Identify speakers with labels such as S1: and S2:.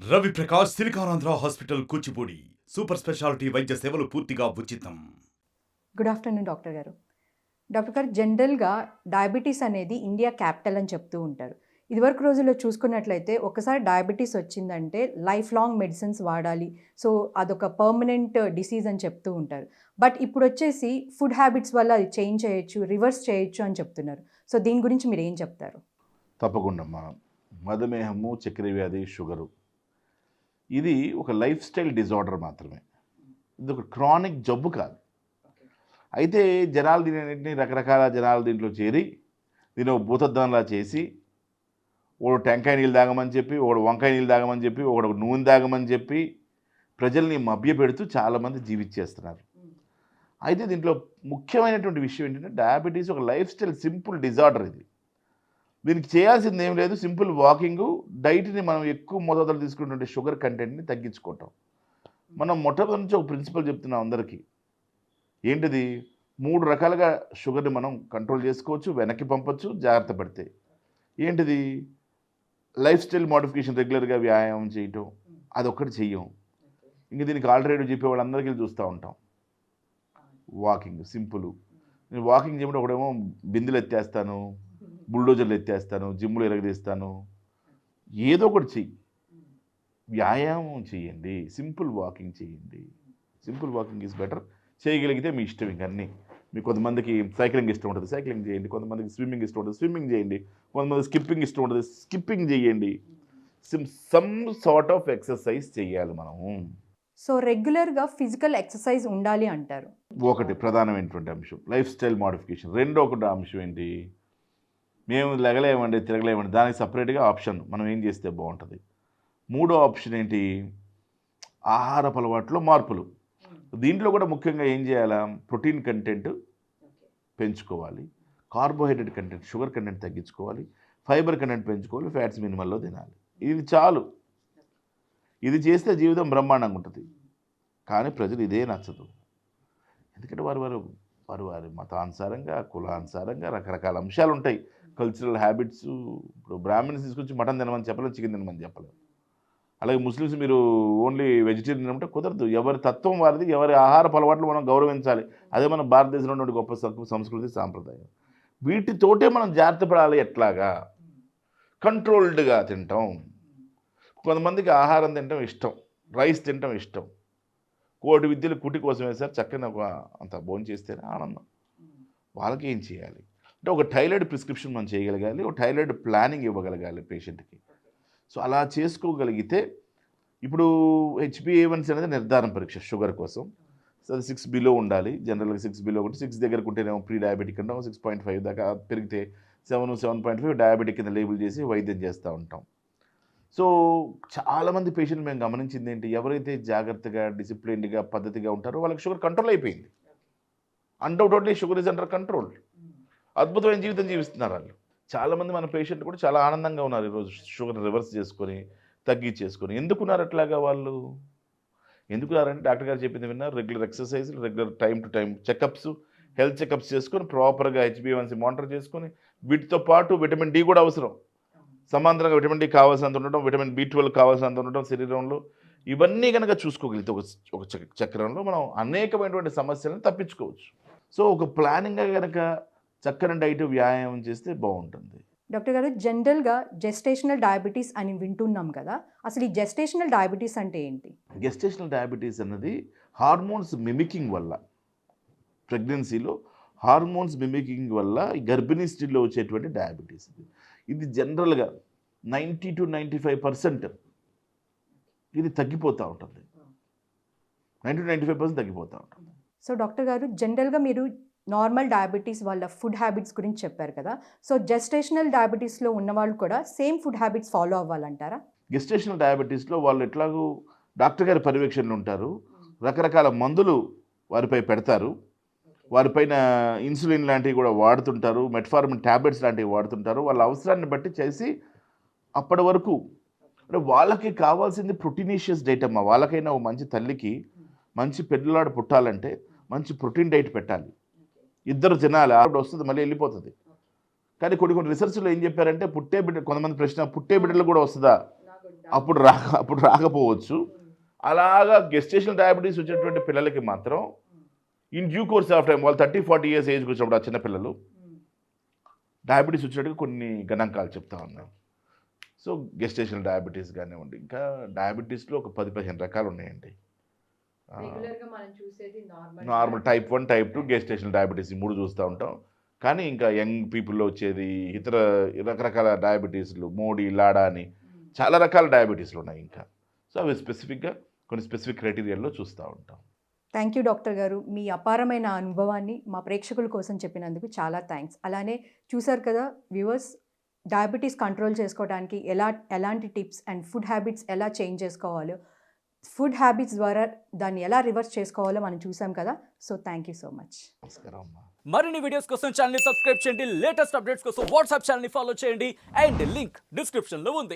S1: Ravi Prakash SiliconAndhra hospital Kuchipudi super speciality వైద్య సేవలు పూర్తిగా ఉచితం.
S2: గుడ్ ఆఫ్టర్నూన్ డాక్టర్ గారు. డాక్టర్ గారు జనరల్గా డయాబెటీస్ అనేది ఇండియా క్యాపిటల్ అని చెప్తూ ఉంటారు. ఇదివరకు రోజుల్లో చూసుకున్నట్లయితే ఒకసారి డయాబెటీస్ వచ్చిందంటే లైఫ్ లాంగ్ మెడిసిన్స్ వాడాలి. సో అదొక పర్మనెంట్ డిసీజ్ అని చెప్తూ ఉంటారు. బట్ ఇప్పుడు వచ్చేసి ఫుడ్ హ్యాబిట్స్ వల్ల అది చేంజ్ చేయొచ్చు రివర్స్ చేయొచ్చు అని చెప్తున్నారు. సో దీని గురించి మీరు ఏం చెప్తారు?
S3: తప్పకుండా మధుమేహము చక్కెర వ్యాధి షుగరు. ఇది ఒక లైఫ్ స్టైల్ డిజార్డర్ మాత్రమే. ఇది ఒక క్రానిక్ జబ్బు కాదు. అయితే జనాలు దీనిని రకరకాల జనాలు దీంట్లో చేరి దీని ఒక భూతద్దంలా చేసి ఒకడు టెంకాయ నీళ్ళు తాగమని చెప్పి ఒకడు వంకాయ నీళ్ళు తాగమని చెప్పి ఒకడు నూనె తాగమని చెప్పి ప్రజల్ని మభ్యపెడుతూ చాలామంది జీవించేస్తున్నారు. అయితే దీంట్లో ముఖ్యమైనటువంటి విషయం ఏంటంటే డయాబెటీస్ ఒక లైఫ్ స్టైల్ సింపుల్ డిజార్డర్ ఇది. దీనికి చేయాల్సింది ఏం లేదు సింపుల్ వాకింగ్ డైట్ని మనం ఎక్కువ మోతాదులో తీసుకున్నటువంటి షుగర్ కంటెంట్ని తగ్గించుకోవటం. మనం మొట్టమొదటి నుంచి ఒక ప్రిన్సిపల్ చెప్తున్నాం అందరికీ. ఏంటిది? మూడు రకాలుగా షుగర్ని మనం కంట్రోల్ చేసుకోవచ్చు వెనక్కి పంపొచ్చు జాగ్రత్త పడితే. ఏంటిది? లైఫ్ స్టైల్ మోడిఫికేషన్ రెగ్యులర్గా వ్యాయామం చేయటం అదొక్కటి చెయ్యం. ఇంక దీనికి ఆల్టర్నేటివ్ చెప్పే వాళ్ళందరికీ చూస్తూ ఉంటాం. Walking simple. నేను వాకింగ్ చేయడం ఒకడేమో బిందెలు ఎత్తేస్తాను బుల్డోజర్లు ఎత్తేస్తాను జిమ్లు ఎరగదీస్తాను. ఏదో ఒకటి చెయ్యి. వ్యాయామం చేయండి సింపుల్ వాకింగ్ చేయండి సింపుల్ వాకింగ్ ఈజ్ బెటర్. చేయగలిగితే మీ ఇష్టం ఇంక అన్నీ. మీకు కొంతమందికి సైక్లింగ్ ఇష్టం ఉంటుంది. సైక్లింగ్ చేయండి. కొంతమందికి స్విమ్మింగ్ ఇష్టం ఉంటుంది. స్విమ్మింగ్ చేయండి. కొంతమంది స్కిప్పింగ్ ఇష్టం ఉంటుంది. స్కిప్పింగ్ చేయండి. సిమ్ సమ్ సార్ట్ ఆఫ్ ఎక్సర్సైజ్ చేయాలి మనము.
S2: సో రెగ్యులర్గా ఫిజికల్ ఎక్సర్సైజ్ ఉండాలి అంటారు.
S3: ఒకటి ప్రధానమైనటువంటి అంశం. Lifestyle modification. రెండో ఒకటి అంశం ఏంటి? మేము లెగలేమండి తిరగలేమండి. దానికి సపరేట్గా ఆప్షన్. మనం ఏం చేస్తే బాగుంటుంది? మూడో ఆప్షన్ ఏంటి? ఆహారపు అలవాట్లో మార్పులు. దీంట్లో కూడా ముఖ్యంగా ఏం చేయాలా? ప్రోటీన్ కంటెంట్ పెంచుకోవాలి. కార్బోహైడ్రేట్ కంటెంట్ షుగర్ కంటెంట్ తగ్గించుకోవాలి. ఫైబర్ కంటెంట్ పెంచుకోవాలి. ఫ్యాట్స్ మినిమల్లో తినాలి. ఇది చాలు. ఇది చేస్తే జీవితం బ్రహ్మాండంగా ఉంటుంది. కానీ ప్రజలు ఇదే నచ్చదు. ఎందుకంటే వారు వారు వారు వారి మతానుసారంగా కులానుసారంగా రకరకాల అంశాలు ఉంటాయి కల్చరల్ హ్యాబిట్స్ ఇప్పుడు బ్రాహ్మిన్స్ తీసుకొచ్చి మటన్ తినమని చెప్పలేదు చికెన్ తినమని చెప్పలేదు. అలాగే ముస్లిమ్స్ మీరు ఓన్లీ వెజిటేరియన్ తినమంటే కుదరదు. ఎవరి తత్వం వారిది ఎవరి ఆహార అలవాట్లు మనం గౌరవించాలి. అదే మన భారతదేశంలో ఉన్న గొప్ప సంస్కృతి సాంప్రదాయం. వీటితోటే మనం జాగ్రత్త పడాలి ఎట్లాగా? కంట్రోల్డ్గా తింటాం. కొంతమందికి ఆహారం తినటం ఇష్టం రైస్ తినటం ఇష్టం. కోటి విద్యలు కుటి కోసం వేసారు చక్కని ఒక అంత భోజనం చేస్తేనే ఆనందం. వాళ్ళకి ఏం చేయాలి? అంటే ఒక టైలర్డ్ ప్రిస్క్రిప్షన్ మనం చేయగలగాలి ఒక టైలర్డ్ ప్లానింగ్ ఇవ్వగలగాలి పేషెంట్కి సో అలా చేసుకోగలిగితే ఇప్పుడు హెచ్బిఏవన్స్ అనేది నిర్ధారణ పరీక్ష షుగర్ కోసం. సో అది సిక్స్ బిలో ఉండాలి. జనరల్గా సిక్స్ బిలో ఒకటి సిక్స్ దగ్గరకు ఉంటేనేమో ప్రీ డయాబెటిక్ అంటాం సిక్స్ పాయింట్ ఫైవ్ దాకా పెరిగితే seven seven point five diabetic కింద లేబుల్ చేసి వైద్యం చేస్తూ ఉంటాం. సో చాలామంది పేషెంట్ మేము గమనించింది ఏంటి? ఎవరైతే జాగ్రత్తగా డిసిప్లిన్డ్గా పద్ధతిగా ఉంటారో వాళ్ళకి షుగర్ కంట్రోల్ అయిపోయింది. Undoubtedly sugar is under control అద్భుతమైన జీవితం జీవిస్తున్నారు వాళ్ళు. చాలామంది మన పేషెంట్ కూడా చాలా ఆనందంగా ఉన్నారు ఈరోజు షుగర్ రివర్స్ చేసుకొని తగ్గించేసుకొని. ఎందుకున్నారు అట్లాగా వాళ్ళు? ఎందుకున్నారంటే డాక్టర్ గారు చెప్పింది విన్నారు. Regular exercise regular time to time checkups health checkups చేసుకొని ప్రాపర్గా హెచ్బివన్సీ మానిటర్ చేసుకొని వీటితో పాటు విటమిన్ డి కూడా అవసరం. సమాంతరంగా విటమిన్ డి కావాల్సినంత ఉండటం విటమిన్ బి ట్వెల్వ్ కావాల్సినంత ఉండటం శరీరంలో ఇవన్నీ కనుక చూసుకోగలిగితే ఒక ఒక చక్రంలో మనం అనేకమైనటువంటి సమస్యలను తప్పించుకోవచ్చు. సో ఒక ప్లానింగ్గా కనుక చక్కని డైట్ వ్యాయామం చేస్తే బాగుంటుంది.
S2: డాక్టర్ గారు జనరల్గా జెస్టేషనల్ డయాబెటీస్ అని వింటున్నాం కదా అసలు ఈ జెస్టేషనల్ డయాబెటీస్ అంటే ఏంటి?
S3: గెస్టేషనల్ డయాబెటీస్ అన్నది హార్మోన్స్ మిమికింగ్ వల్ల ప్రెగ్నెన్సీలో హార్మోన్స్ మిమికింగ్ వల్ల గర్భిణీ స్త్రీలో వచ్చేటువంటి డయాబెటీస్ ఇది. ఇది జనరల్గా ninety two ninety five percent ఇది తగ్గిపోతూ ఉంటుంది. Ninety two ninety five percent తగ్గిపోతూ ఉంటుంది.
S2: సో డాక్టర్ గారు జనరల్గా మీరు నార్మల్ డయాబెటీస్ వాళ్ళ ఫుడ్ హ్యాబిట్స్ గురించి చెప్పారు కదా. సో జెస్టేషనల్ డయాబెటీస్లో ఉన్న వాళ్ళు కూడా సేమ్ ఫుడ్ హ్యాబిట్స్ ఫాలో అవ్వాలంటారా?
S3: గెస్టేషనల్ డయాబెటీస్లో వాళ్ళు ఎట్లాగూ డాక్టర్ గారి పర్యవేక్షణలో ఉంటారు. రకరకాల మందులు వారిపై పెడతారు. వారిపైన ఇన్సులిన్ లాంటివి కూడా వాడుతుంటారు. మెట్ఫార్మిన్ ట్యాబ్లెట్స్ లాంటివి వాడుతుంటారు. వాళ్ళ అవసరాన్ని బట్టి చేసి అప్పటి వరకు అంటే వాళ్ళకి కావాల్సింది ప్రోటీనేషియస్ డైట్ అమ్మా. వాళ్ళకైనా ఒక మంచి తల్లికి మంచి పిల్లలాడు పుట్టాలంటే మంచి ప్రోటీన్ డైట్ పెట్టాలి. ఇద్దరు తినాలి ఆవిడ వస్తుంది మళ్ళీ వెళ్ళిపోతుంది. కానీ కొన్ని కొన్ని రీసెర్చ్లో ఏం చెప్పారంటే పుట్టే బిడ్డ కొంతమంది ప్రశ్న పుట్టే బిడ్డలు కూడా వస్తుందా? అప్పుడు రాక అప్పుడు రాకపోవచ్చు. అలాగా గెస్టేషనల్ డయాబెటీస్ వచ్చేటువంటి పిల్లలకి మాత్రం in due course of time వాళ్ళు థర్టీ ఫార్టీ ఇయర్స్ ఏజ్కి వచ్చినప్పుడు ఆ చిన్న పిల్లలు డయాబెటీస్ వచ్చినట్టుగా కొన్ని గణాంకాలు చెప్తా ఉన్నాం. సో గెస్టేషనల్ డయాబెటీస్ కానివ్వండి ఇంకా డయాబెటీస్లో ఒక పది పదిహేను రకాలు ఉన్నాయండి. Normal type. One type two gestational diabetes ఈ మూడు చూస్తూ ఉంటాం. కానీ ఇంకా యంగ్ పీపుల్లో వచ్చేది ఇతర రకరకాల డయాబెటీస్లు మోడీ లాడా అని చాలా రకాల డయాబెటీస్లు ఉన్నాయి ఇంకా. సో అవి స్పెసిఫిక్గా కొన్ని స్పెసిఫిక్ క్రైటీరియాలో చూస్తూ ఉంటాం.
S2: థ్యాంక్ యూ డాక్టర్ గారు. మీ అపారమైన అనుభవాన్ని మా ప్రేక్షకుల కోసం చెప్పినందుకు చాలా థ్యాంక్స్. అలానే చూసారు కదా వ్యూవర్స్ డయాబెటీస్ కంట్రోల్ చేసుకోవడానికి ఎలా ఎలాంటి టిప్స్ అండ్ ఫుడ్ హ్యాబిట్స్ ఎలా చేంజ్ చేసుకోవాలో ఫుడ్ హ్యాబిట్స్ ద్వారా దాన్ని ఎలా రివర్స్ చేసుకోవాలో మనం చూసాం కదా. So thank you so much
S4: మరిన్ని వీడియోస్ కోసం ఛానల్ సబ్స్క్రైబ్ చేయండి. లేటెస్ట్ అప్డేట్స్ కోసం వాట్సాప్ ఛానల్ ఫాలో చేయండి. అండ్ లింక్ డిస్క్రిప్షన్లో ఉంది.